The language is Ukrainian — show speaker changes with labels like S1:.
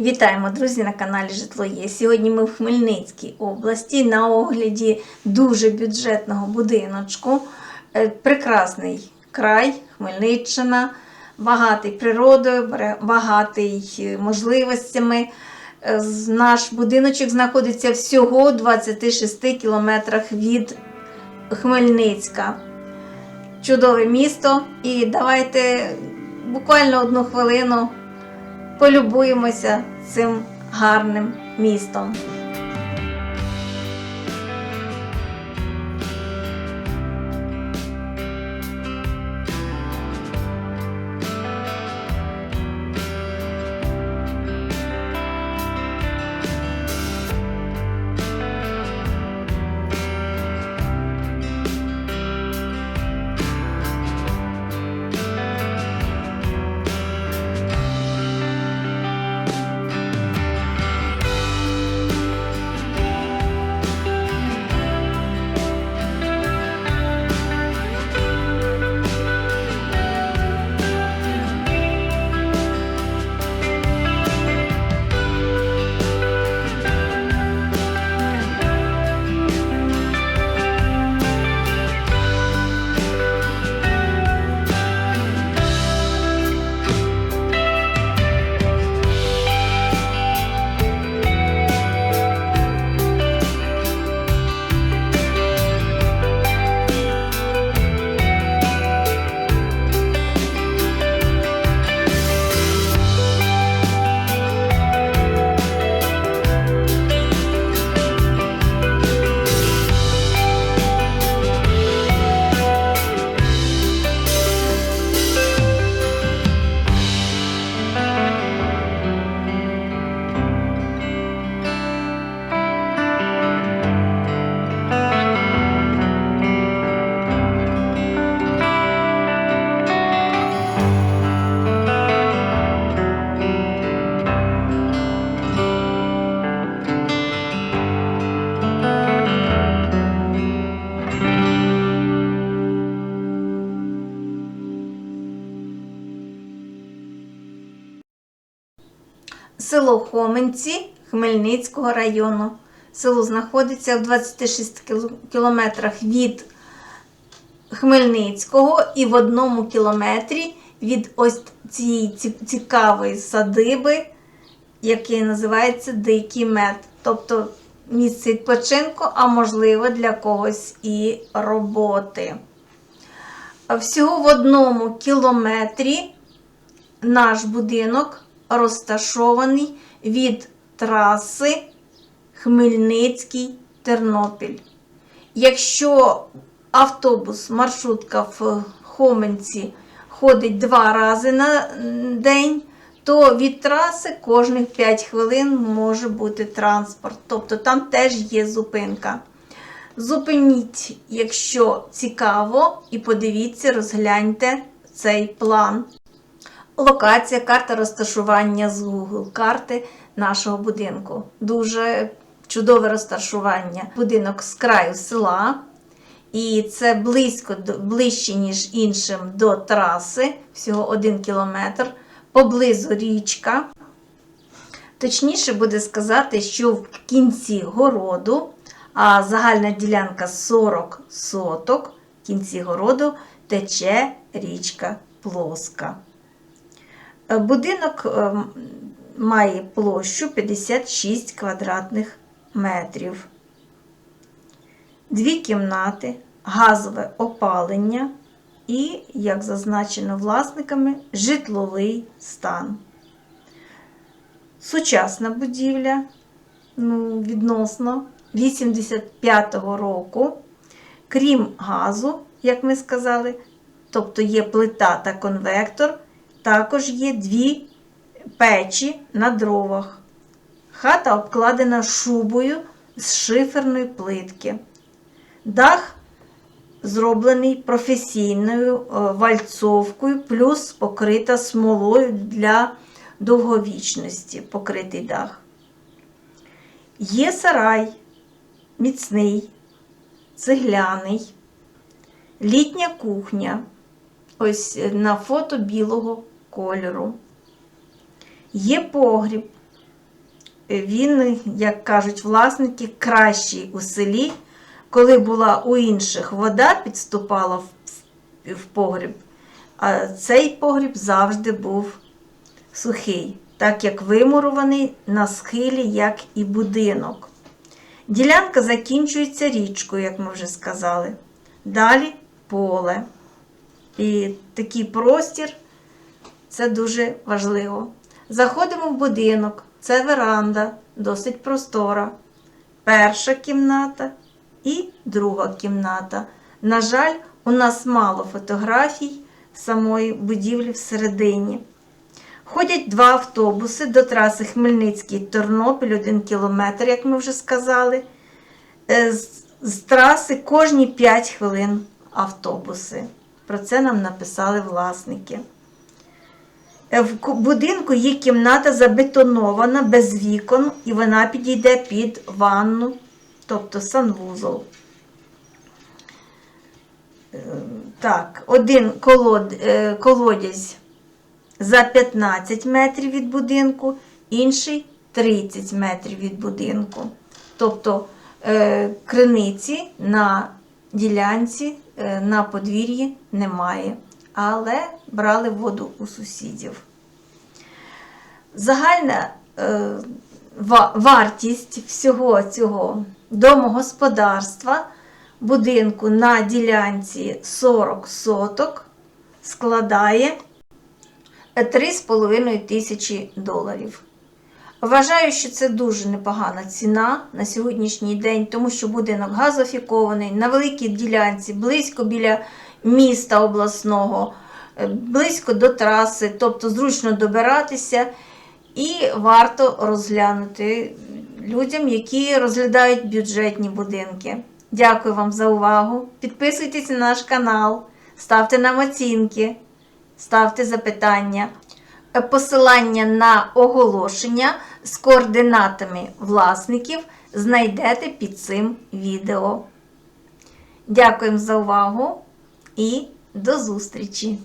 S1: Вітаємо, друзі, на каналі Житло Є. Сьогодні ми в Хмельницькій області на огляді дуже бюджетного будиночку. Е, Прекрасний край, Хмельниччина, багатий природою, багатий е, можливостями. Е, Наш будиночок знаходиться всього 26 кілометрах від Хмельницька. Чудове місто. І давайте буквально одну хвилину полюбуємося цим гарним містом. Село Хоменці Хмельницького району. Село знаходиться в 26 кілометрах від Хмельницького і в одному кілометрі від ось цієї цікавої садиби, який називається Дикий мед. Тобто місце відпочинку, а можливо для когось і роботи. Всього в одному кілометрі наш будинок розташований від траси Хмельницький Тернопіль. Якщо автобус, маршрутка в Хоменці ходить два рази на день, то від траси кожних 5 хвилин може бути транспорт. Тобто там теж є зупинка. Зупиніть, якщо цікаво, і подивіться, розгляньте цей план. Локація, карта розташування з Google карти нашого будинку. Дуже чудове розташування. Будинок з краю села, і це близько ближче, ніж іншим до траси, всього один кілометр, поблизу річка. Точніше буде сказати, що в кінці городу, а загальна ділянка 40 соток, в кінці городу тече річка Плоска. Е, Будинок е, має площу 56 квадратних метрів. Дві кімнати, газове опалення і, як зазначено власниками, житловий стан. Сучасна будівля, ну, відносно 85-го року, крім газу, як ми сказали, тобто є плита та конвектор, також є дві печі на дровах. Хата обкладена шубою з шиферної плитки. Дах зроблений професійною е, вальцовкою, плюс покрита смолою для довговічності, покритий дах. Є сарай міцний, цегляний, літня кухня. Ось е, на фото білого кольору. Є погріб він, як кажуть власники, кращий у селі. Коли була у інших вода підступала в, погріб, а цей погріб завжди був сухий, так як вимурований на схилі, як і будинок. Ділянка закінчується річкою, як ми вже сказали. Далі поле. І такий простір це дуже важливо. Заходимо в будинок, це веранда, досить простора. Перша кімната і друга кімната. На жаль, у нас мало фотографій самої будівлі всередині. Ходять два автобуси до траси Хмельницький-Тернопіль, один кілометр, як ми вже сказали. Е, з траси кожні 5 хвилин автобуси. Про це нам написали власники. Е, В будинку є кімната забетонована без вікон, і вона підійде під ванну, тобто санвузол. Е, Так, один колод, е, колодязь за 15 метрів від будинку, інший 30 метрів від будинку. Тобто криниці на ділянці на подвір'ї немає, але брали воду у сусідів. Загальна е, вартість всього цього домогосподарства будинку на ділянці 40 соток складає 3,5 тисячі доларів. Вважаю, що це дуже непогана ціна на сьогоднішній день, тому що будинок газофікований на великій ділянці, близько біля міста обласного, е, близько до траси, тобто зручно добиратися. І варто розглянути людям, які розглядають бюджетні будинки. Дякую вам за увагу. Підписуйтесь на наш канал, ставте нам оцінки, ставте запитання. Е, Посилання на оголошення з координатами власників знайдете під цим відео. Дякуємо за увагу і до зустрічі!